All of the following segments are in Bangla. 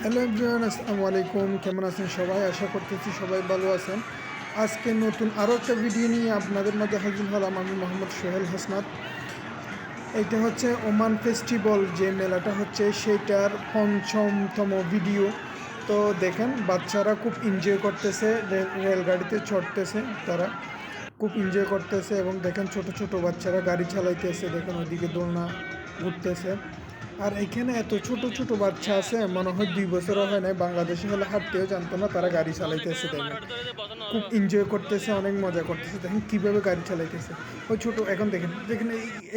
হ্যালো এভরিওয়ান আসসালামু আলাইকুম কেমন আছেন সবাই? আশা করতেছি সবাই ভালো আছেন। আজকে নতুন আরও একটা ভিডিও নিয়ে আপনাদের মাঝে হাজির হলাম আমি মোহাম্মদ সোহেল হাসনাত। এটা হচ্ছে ওমান ফেস্টিভ্যাল যে মেলাটা হচ্ছে, সেটার পঞ্চমতম ভিডিও তো দেখেন, বাচ্চারা খুব এনজয় করতেছে, রেল- রেলগাড়িতে চড়তেছে তারা। খুব এনজয় করতেছে এবং দেখেন ছোট ছোট বাচ্চারা গাড়ি চালাইতেছে, দেখেন ওইদিকে দোলনা ঘুরতেছে। আর এখানে এত ছোট ছোট বাচ্চা আছে, মনে হয় দুই বছরও হয় নাই, বাংলাদেশে হলে হাঁটতেও জানতো না তারা গাড়ি চালাইতেছে দেখেন খুব এনজয় করতেছে, অনেক মজা করতেছে, দেখেন কীভাবে গাড়ি চালাইতেছে। ওই ছোট, এখন দেখেন দেখেন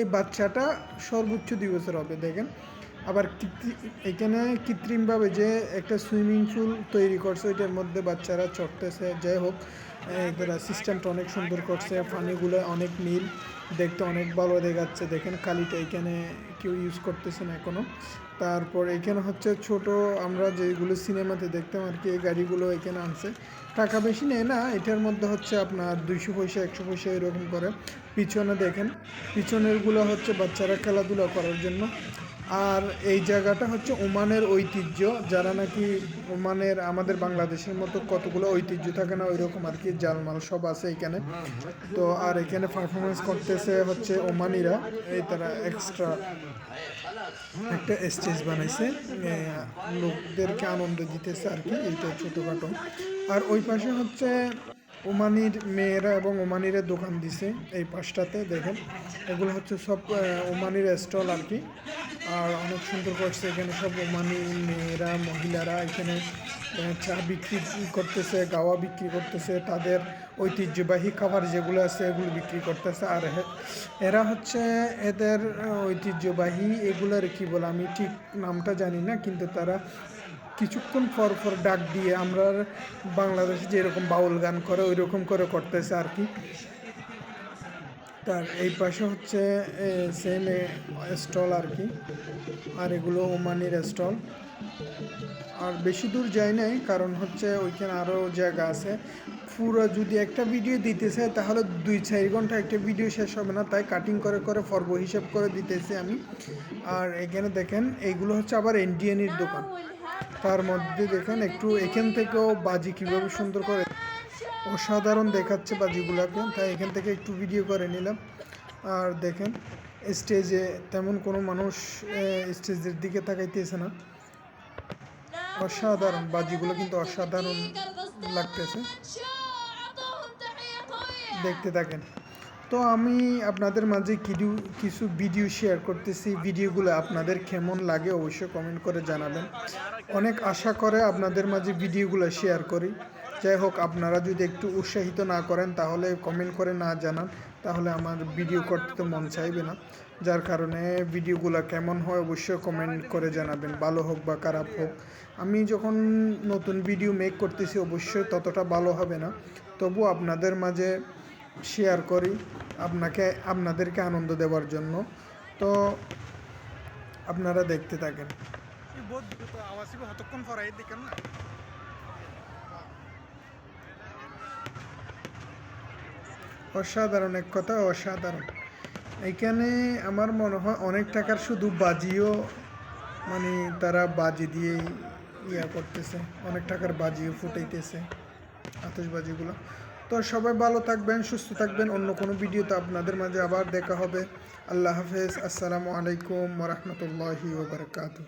এই বাচ্চাটা সর্বোচ্চ দুই বছর হবে, দেখেন। আবার এখানে কৃত্রিমভাবে যে একটা সুইমিং পুল তৈরি করছে, ওইটার মধ্যে বাচ্চারা চড়তেছে, যাই হোক। এরা সিস্টেমটা অনেক সুন্দর করছে, পানিগুলো অনেক নীল, দেখতে অনেক ভালো দেখাচ্ছে। দেখেন কালিটা এখানে কেউ ইউজ করতেছে না এখনও। তারপর এখানে হচ্ছে ছোট, আমরা যেগুলো সিনেমাতে দেখতাম আর কি, এই গাড়িগুলো এখানে আনছে। টাকা বেশি নেয় না, এটার মধ্যে হচ্ছে আপনার দুইশো পয়সা, একশো পয়সা এরকম করে। পিছনে দেখেন, পিছনেরগুলো হচ্ছে বাচ্চারা খেলাধুলা করার জন্য। আর এই জায়গাটা হচ্ছে ওমানের ঐতিহ্য। যারা নাকি ওমানের আমাদের বাংলাদেশের মতো কতগুলো ঐতিহ্য থাকে না, ওইরকম আর কি জালমাল সব আছে এখানে। তো আর এখানে পারফরমেন্স করতেছে হচ্ছে ওমানিরা। এই তারা এক্সট্রা একটা স্টেজ বানাইছে। লোকদেরকে আনন্দ দিতেছে আর কি এইটা ছোটোখাটো। আর ওই পাশে হচ্ছে ওমানির মেয়েরা এবং ওমানিরা দোকান দিছে এই পাশটাতে, দেখেন। এগুলো হচ্ছে সব ওমানির স্টল আর কি। আর অনেক সুন্দর করছে এখানে সব ওমানি মেয়েরা, মহিলারা এখানে চা বিক্রি করতেছে, গাওয়া বিক্রি করতেছে, তাদের ঐতিহ্যবাহী খাবার যেগুলো আছে এগুলো বিক্রি করতেছে। আর এরা হচ্ছে এদের ঐতিহ্যবাহী এগুলোর কি বলে, আমি ঠিক নামটা জানি না, কিন্তু তারা কিছুক্ষণ পর পর ডাক দিয়ে আমরা বাংলাদেশে যেরকম বাউল গান করে ওই রকম করে করতেছে আর কি। তার এই পাশে হচ্ছে সেম স্টল আর কি। আর এগুলো ওমানির স্টল আর বেশি দূর যাই নাই, কারণ হচ্ছে ওইখানে আরও জায়গা আছে। পুরো যদি একটা ভিডিও দিতে চাই তাহলে দুই চার ঘণ্টা একটা ভিডিও শেষ হবে না, তাই কাটিং করে করে পর্ব হিসাব করে দিতেছি আমি। আর এখানে দেখেন এইগুলো হচ্ছে আবার ইন্ডিয়ানির দোকান। তার মধ্যে দেখেন, একটু এখান থেকেও বাজি কীভাবে সুন্দর করে অসাধারণ দেখাচ্ছে বাজিগুলোকে, তাই এখান থেকে একটু ভিডিও করে নিলাম। আর দেখেন স্টেজে তেমন কোনো মানুষ স্টেজের দিকে তাকাইতেছে না। অসাধারণ বাজিগুলো কিন্তু অসাধারণ লাগতেছে। দেখতে থাকেন। তো আমি আপনাদের মাঝে কিছু কিছু ভিডিও শেয়ার করতেছি। ভিডিওগুলো আপনাদের কেমন লাগে অবশ্যই কমেন্ট করে জানাবেন। অনেক আশা করে আপনাদের মাঝে ভিডিওগুলো শেয়ার করি। যাই হোক, আপনারা যদি একটু উৎসাহিত না করেন, তাহলে কমেন্ট করে না জানান। তাহলে আমার ভিডিও করতে তো মন চাইবে না। যার কারণে ভিডিওগুলো কেমন হয় অবশ্যই কমেন্ট করে জানাবেন, ভালো হোক বা খারাপ হোক। আমি যখন নতুন ভিডিও মেক করতেছি, অবশ্যই ততটা ভালো হবে না। তবু আপনাদের মাঝে শেয়ার করি, আপনাকে, আপনাদেরকে আনন্দ দেওয়ার জন্য। তো আপনারা দেখতে থাকেন। আওয়াজ হতক্ষণ ফরাই দেখেন না? অসাধারণ, এক কথা অসাধারণ। এখানে আমার মনে হয় অনেক টাকার শুধু বাজিও মানে তারা বাজি দিয়ে ইয়া করতেছে, অনেক টাকার বাজিও ফুটাইতেছে, আতশবাজিগুলো। তো সবাই ভালো থাকবেন, সুস্থ থাকবেন। অন্য কোনো ভিডিওতে আপনাদের মাঝে আবার দেখা হবে। আল্লাহ হাফেজ। আসসালামু আলাইকুম ওরহমতুল্লাহি ওবরকাতু